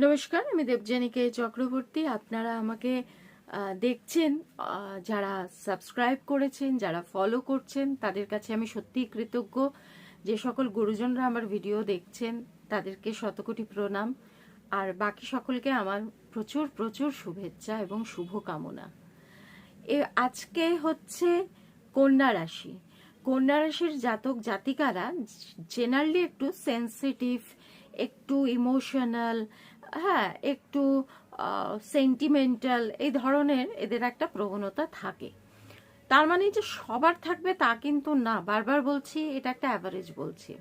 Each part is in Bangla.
নমস্কার, আমি দেবজানীকে চক্রবর্তী। আপনারা আমাকে দেখছেন যারা সাবস্ক্রাইব করেছেন, যারা ফলো করছেন, তাদের কাছে আমি সত্যিই কৃতজ্ঞ। যে সকল গুরুজনরা আমার ভিডিও দেখছেন, তাদেরকে শতকোটি প্রণাম। আর বাকি সকলকে আমার প্রচুর প্রচুর শুভেচ্ছা এবং শুভকামনা। এ, আজকে হচ্ছে কন্যা রাশি। কন্যা রাশির জাতক জাতিকারা, জেনারেলি একটু সেন্সিটিভ, একটু ইমোশনাল হ্যাঁ একটু সেন্টিমেন্টাল এই ধরনের এদের একটা প্রবণতা থাকে। তার মানে যে সবার থাকবে তা কিন্তু না। বারবার বলছি, এটা একটা অ্যাভারেজ বলছি।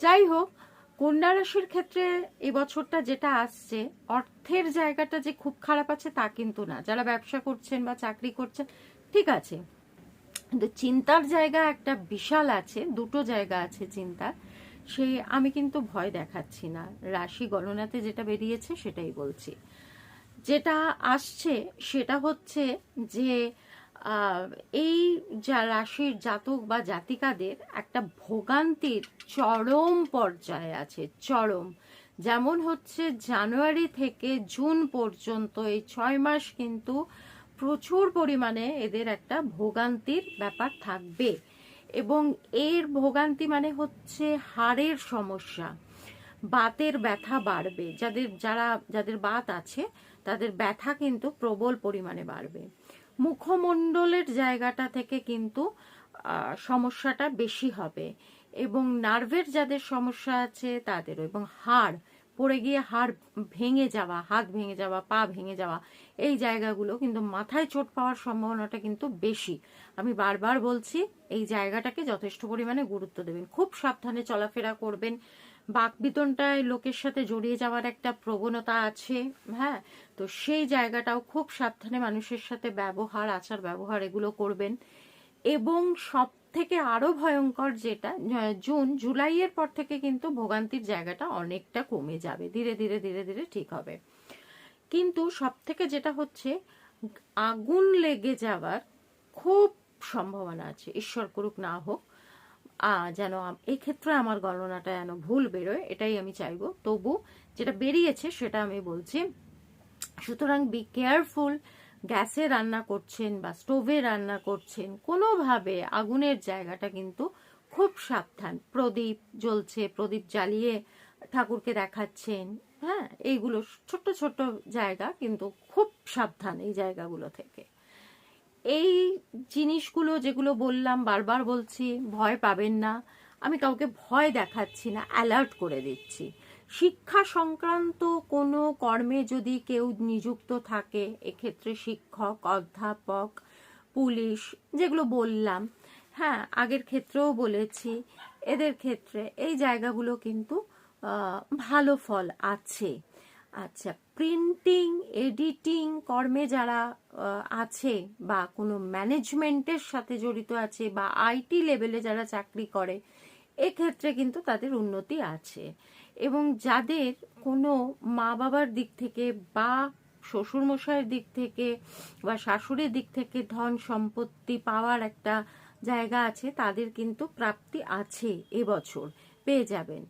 যাই হোক, কন্যা রাশির ক্ষেত্রে এবছরটা যেটা আসছে, অর্থের জায়গাটা যে খুব খারাপ আছে তা কিন্তু না। যারা ব্যবসা করছেন বা চাকরি করছেন, ঠিক আছে। কিন্তু চিন্তার জায়গা একটা বিশাল আছে, দুটো জায়গা আছে চিন্তার। সেই আমি কিন্তু ভয় দেখাচ্ছি না। রাশি গণনাতে যেটা বেরিয়েছে সেটাই বলছি। যেটা আসছে সেটা হচ্ছে যে এই যা রাশির জাতক বা জাতিকাদের একটা ভোগান্তির চরম পর্যায়ে আছে, চরম। যেমন হচ্ছে জানুয়ারি থেকে জুন পর্যন্ত এই ছয় মাস কিন্তু প্রচুর পরিমাণে এদের একটা ভোগান্তির ব্যাপার থাকবে। এবং এর ভোগান্তি মানে হচ্ছে হাড়ের সমস্যা। বাতের ব্যথা বাড়বে। যাদের, যারা, যাদের বাত আছে, তাদের ব্যথা কিন্তু প্রবল পরিমাণে বাড়বে। মুখমণ্ডলের জায়গাটা থেকে কিন্তু সমস্যাটা বেশি হবে এবং নার্ভের যাদের সমস্যা আছে তাদেরও এবং হাড় পড়ে গিয়ে হাড় ভেঙে যাওয়া, হাত ভেঙে যাওয়া, পা ভেঙে যাওয়া, এই জায়গাগুলো কিন্তু মাথায় চোট পাওয়ার সম্ভাবনাটা কিন্তু বেশি। আমি বারবার বলছি, এই জায়গাটাকে যথেষ্ট পরিমাণে গুরুত্ব দেবেন। খুব সাবধানে চলাফেরা করবেন। বাকবিতনটায় লোকের সাথে জড়িয়ে যাওয়ার একটা প্রবণতা আছে হ্যাঁ? তো সেই জায়গাটাও খুব সাবধানে মানুষের সাথে ব্যবহার আচার ব্যবহার এগুলো করবেন। এবং সব থেকে আরও ভয়ঙ্কর যেটা জুন, জুলাইয়ের পর থেকে কিন্তু ভোগান্তির জায়গাটা অনেকটা কমে যাবে। ধীরে ধীরে ধীরে ধীরে ঠিক হবে। কিন্তু সব থেকে যেটা হচ্ছে, আগুন লেগে যাওয়ার খুব সম্ভাবনা আছে। ঈশ্বর করুক না হোক যেন আম- এই ক্ষেত্রে আমার গণনাটা যেন ভুল বেরোয়, এটাই আমি চাইব। তবু যেটা বেরিয়েছে সেটা আমি বলছি, সুতরাং বি কেয়ারফুল গ্যাসে রান্না করছেন বা স্টোভে রান্না করছেন, কোনোভাবে আগুনের জায়গাটা কিন্তু খুব সাবধান। প্রদীপ জ্বলছে, প্রদীপ জ্বালিয়ে ঠাকুরকে দেখাচ্ছেন হ্যাঁ? এইগুলো ছোট্ট ছোট্ট জায়গা কিন্তু খুব সাবধান এই জায়গাগুলো থেকে। এই জিনিসগুলো যেগুলো বললাম, বারবার বলছি, ভয় পাবেন না। আমি কাউকে ভয় দেখাচ্ছি না, অ্যালার্ট করে দিচ্ছি। শিক্ষা সংক্রান্ত কোনো কর্মে যদি কেউ নিযুক্ত থাকে, এক্ষেত্রে শিক্ষক, অধ্যাপক, পুলিশ, যেগুলো বললাম হ্যাঁ আগের ক্ষেত্রেও বলেছি, এদের ক্ষেত্রে এই জায়গাগুলো কিন্তু ভালো ফল আছে। আচ্ছা প্রিন্টিং, এডিটিং কর্মে যারা আছে বা কোনো ম্যানেজমেন্টের সাথে জড়িত আছে বা আইটি লেভেলে যারা চাকরি করে, এক্ষেত্রে কিন্তু তাদের উন্নতি আছে। এবং যাদের কোনো মা বাবার দিক থেকে বা শ্বশুর মশাইয়ের দিক থেকে বা শাশুড়ির দিক থেকে ধন সম্পত্তি পাওয়ার একটা জায়গা আছে, তাদের কিন্তু প্রাপ্তি আছে এবছর, পেয়ে যাবেন।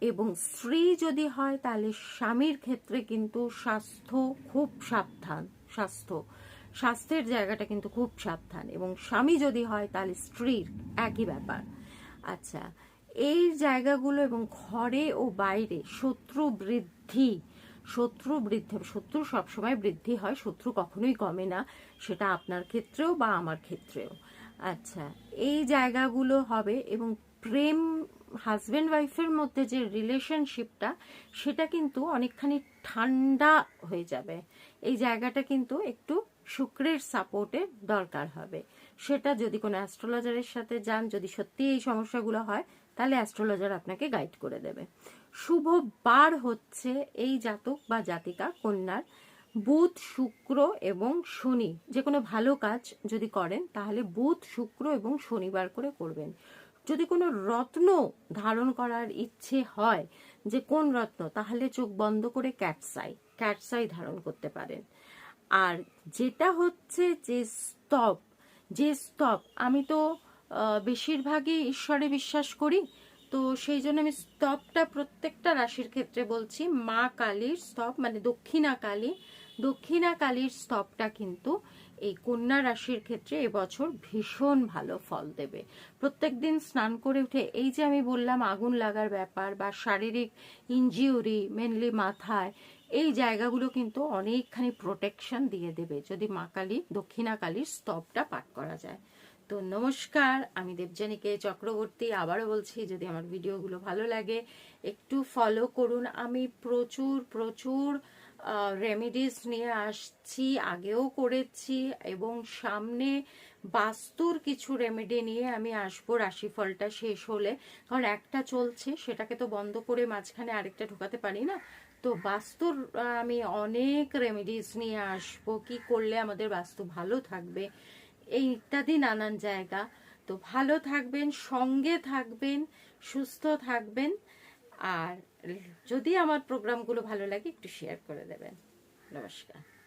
এবং স্ত্রী যদি হয়, তাহলে স্বামীর ক্ষেত্রে কিন্তু স্বাস্থ্য খুব সাবধান, স্বাস্থ্য, স্বাস্থ্যের জায়গাটা কিন্তু খুব সাবধান। এবং স্বামী যদি হয়, তাহলে স্ত্রীর একই ব্যাপার। আচ্ছা এই জায়গাগুলো এবং ঘরে ও বাইরে শত্রু বৃদ্ধি শত্রু বৃদ্ধি, শত্রু সবসময় বৃদ্ধি হয়, শত্রু কখনোই কমে না, সেটা আপনার ক্ষেত্রেও বা আমার ক্ষেত্রেও। আচ্ছা এই জায়গাগুলো হবে এবং প্রেম হাজব্যান্ড ওয়াইফের মধ্যে যে রিলেশনশিপটা সেটা কিন্তু অনেকখানি ঠান্ডা হয়ে যাবে। এই জায়গাটা কিন্তু একটু শুক্রের সাপোর্টের দরকার হবে। সেটা যদি কোনো অ্যাস্ট্রোলজারের সাথে যান, যদি সত্যি এই সমস্যাগুলো হয় তাহলে অ্যাস্ট্রোলজার আপনাকে গাইড করে দেবে। শুভ বার হচ্ছে এই জাতক বা জাতিকা, কন্যার। বুধ, শুক্র এবং শনি যে কোনো ভালো কাজ যদি করেন, তাহলে বুধ, শুক্র এবং শনিবার করে করবেন। যদি কোনো রত্ন ধারণ করার ইচ্ছে হয়, যে কোন রত্ন, তাহলে চোখ বন্ধ করে ক্যাটসাই ক্যাটসাই ধারণ করতে পারেন। আর যেটা হচ্ছে যে স্তব যে স্তব, আমি তো বেশিরভাগই ঈশ্বরে বিশ্বাস করি। তো সেই জন্য আমি স্তবটা প্রত্যেকটা রাশির ক্ষেত্রে বলছি, মা কালীর স্তব মানে দক্ষিণা কালী। দক্ষিণা কালীর স্তবটা কিন্তু এই কন্যা রাশির ক্ষেত্রে এবছর ভীষণ ভালো ফল দেবে। প্রত্যেক দিন স্নান করে উঠে, এই যে আমি বললাম আগুন লাগার ব্যাপার বা শারীরিক ইনজিউরি মেনলি মাথায়, এই জায়গাগুলো কিন্তু অনেকখানি প্রোটেকশন দিয়ে দেবে যদি মা কালী দক্ষিণা কালীর স্তবটা পাঠ করা যায়। তো নমস্কার, আমি দেবযানীকে চক্রবর্তী। আবারও বলছি, যদি আমার ভিডিওগুলো ভালো লাগে, একটু ফলো করুন। আমি প্রচুর প্রচুর রেমিডিস নিয়ে আসছি, আগেও করেছি এবং সামনে বাস্তুর কিছু রেমেডি নিয়ে আমি আসব রাশিফলটা শেষ হলে। কারণ একটা চলছে, সেটাকে তো বন্ধ করে মাঝখানে আরেকটা ঢোকাতে পারি না। তো বাস্তুর আমি অনেক রেমেডিস নিয়ে আসব। কি করলে আমাদের বাস্তু ভালো থাকবে? এই ইত্যাদি নানান জায়গা। তো ভালো থাকবেন, সঙ্গে থাকবেন, সুস্থ থাকবেন। আর যদি আমার প্রোগ্রামগুলো ভালো লাগে, একটু শেয়ার করে দেবেন। নমস্কার।